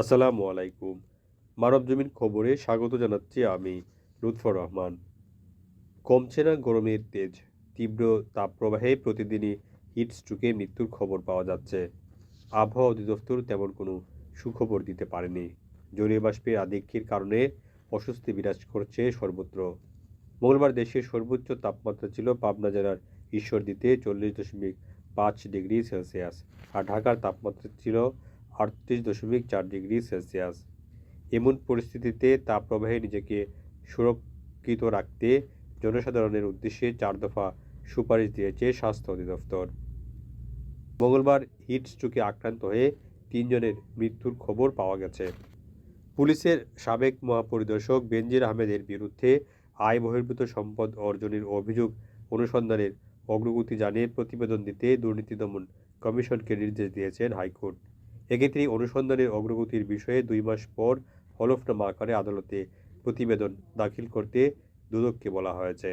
আসসালামু আলাইকুম। মানব জমিন খবরে স্বাগত জানাচ্ছি আমি লুৎফর রহমান। কমছে না গরমের তেজ, তীব্র তাপপ্রবাহে প্রতিদিনই হিট স্ট্রোকে মৃত্যুর খবর পাওয়া যাচ্ছে। আবহাওয়া অধিদপ্তর তেমন কোনো সুখবর দিতে পারেনি। জলীয় বাষ্পের আধিক্যের কারণে অস্বস্তি বিরাজ করছে সর্বত্র। মঙ্গলবার দেশের সর্বোচ্চ তাপমাত্রা ছিল পাবনা জেলার ঈশ্বরদীতে চল্লিশ দশমিক পাঁচ ডিগ্রি সেলসিয়াস আর ঢাকার তাপমাত্রা ছিল আটত্রিশ দশমিক চার ডিগ্রি সেলসিয়াস। এমন পরিস্থিতিতে তাপপ্রবাহে নিজেকে সুরক্ষিত রাখতে জনসাধারণের উদ্দেশ্যে চার দফা সুপারিশ দিয়েছে স্বাস্থ্য অধিদপ্তর। মঙ্গলবার হিট স্ট্রোকে আক্রান্ত হয়ে তিনজনের মৃত্যুর খবর পাওয়া গেছে। পুলিশের সাবেক মহাপরিদর্শক বেনজির আহমেদের বিরুদ্ধে আয় বহির্ভূত সম্পদ অর্জনের অভিযোগ অনুসন্ধানের অগ্রগতি জানিয়ে প্রতিবেদন দিতে দুর্নীতি দমন কমিশনকে নির্দেশ দিয়েছেন হাইকোর্ট। এক্ষেত্রে অনুসন্ধানের অগ্রগতির বিষয়ে দুই মাস পর হলফনামা আকারে আদালতে প্রতিবেদন দাখিল করতে দুদককে বলা হয়েছে।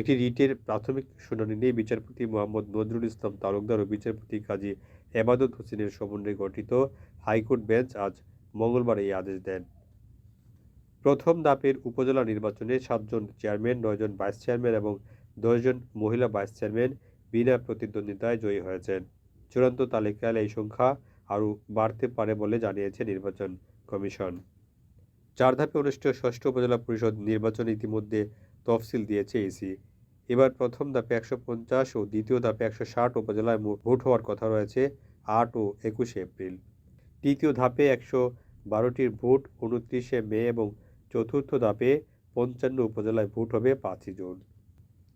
একটি রিটের প্রাথমিক শুনানি নিয়ে বিচারপতি মোহাম্মদ নজরুল ইসলাম তালুকদার ও বিচারপতি কাজী এবাদত হোসেনের সমন্বয়ে গঠিত হাইকোর্ট বেঞ্চ আজ মঙ্গলবার এই আদেশ দেন। প্রথম ধাপের উপজেলা নির্বাচনে সাতজন চেয়ারম্যান, নয়জন ভাইস চেয়ারম্যান এবং দশজন মহিলা ভাইস চেয়ারম্যান বিনা প্রতিদ্বন্দ্বিতায় জয়ী হয়েছেন। চূড়ান্ত তালিকায় এই সংখ্যা আরও বাড়তে পারে বলে জানিয়েছে নির্বাচন কমিশন। চার ধাপে অনুষ্ঠিত ষষ্ঠ উপজেলা পরিষদ নির্বাচন ইতিমধ্যে তফসিল দিয়েছে ইসি এবার প্রথম ধাপে একশো পঞ্চাশ ও দ্বিতীয় ধাপে একশো ষাট উপজেলায় ভোট হওয়ার কথা রয়েছে আট ও একুশে এপ্রিল। তৃতীয় ধাপে একশো বারোটির ভোট, উনত্রিশে মে এবং চতুর্থ ধাপে পঞ্চান্ন উপজেলায় ভোট হবে পাঁচই জুন।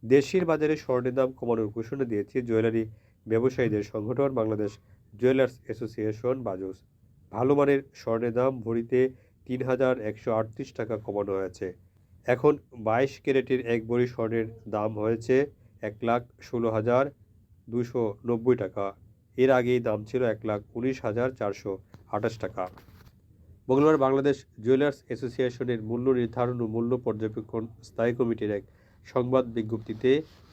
দেশের বাজারে স্বর্ণের দাম কমানোর ঘোষণা দিয়েছে জুয়েলারি ব্যবসায়ীদের সংগঠন বাংলাদেশ জুয়েলার্স অ্যাসোসিয়েশন বাজুস। ভালো মানের স্বর্ণের দাম ভরিতে তিন হাজার একশো আটত্রিশ টাকা কমানো হয়েছে। এখন বাইশ ক্যারেটের এক ভরি স্বর্ণের দাম হয়েছে এক লাখ ষোলো হাজার দুশো নব্বই টাকা। এর আগেই দাম ছিল এক লাখ উনিশ হাজার চারশো আঠাশ টাকা। মঙ্গলবার বাংলাদেশ জুয়েলার্স অ্যাসোসিয়েশনের মূল্য নির্ধারণ ও মূল্য পর্যবেক্ষণ স্থায়ী কমিটির এক সংবাদ বিজ্ঞপ্তিতে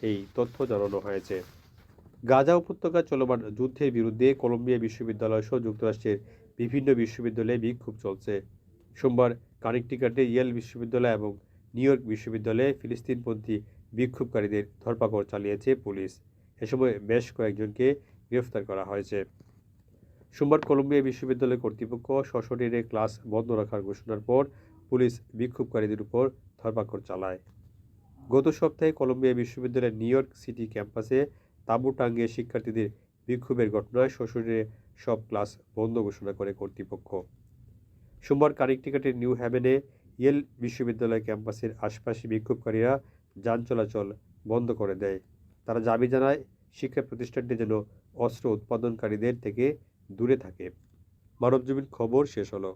এই তথ্য জানানো হয়েছে। গাজা উপত্যকা চলমান যুদ্ধের বিরুদ্ধে কলম্বিয়া বিশ্ববিদ্যালয় সহ যুক্তরাষ্ট্রের বিভিন্ন বিশ্ববিদ্যালয়ে বিক্ষোভ চলছে। সোমবার কানেকটিকাটে ইয়েল বিশ্ববিদ্যালয় এবং নিউ ইয়র্ক বিশ্ববিদ্যালয়ে ফিলিস্তিনপন্থী বিক্ষোভকারীদের ধরপাকড় চালিয়েছে পুলিশ। এ সময় বেশ কয়েকজনকে গ্রেফতার করা হয়েছে। সোমবার কলম্বিয়া বিশ্ববিদ্যালয় কর্তৃপক্ষ সশরীরে ক্লাস বন্ধ রাখার ঘোষণার পর পুলিশ বিক্ষোভকারীদের উপর ধরপাকড় চালায়। গত সপ্তাহে কলম্বিয়া বিশ্ববিদ্যালয়ের নিউ ইয়র্ক সিটি ক্যাম্পাসে তাঁবু টাঙ্গিয়ে শিক্ষার্থীদের বিক্ষোভের ঘটনায় শ্বশুরে সব ক্লাস বন্ধ ঘোষণা করে কর্তৃপক্ষ। সোমবার কানেকটিকাটের নিউ হ্যাভেনে ইয়েল বিশ্ববিদ্যালয় ক্যাম্পাসের আশপাশে বিক্ষোভকারীরা যান চলাচল বন্ধ করে দেয়। তারা দাবি জানায়, শিক্ষা প্রতিষ্ঠানটি যেন অস্ত্র উৎপাদনকারীদের থেকে দূরে থাকে। মানবজমিন খবর শেষ হলো।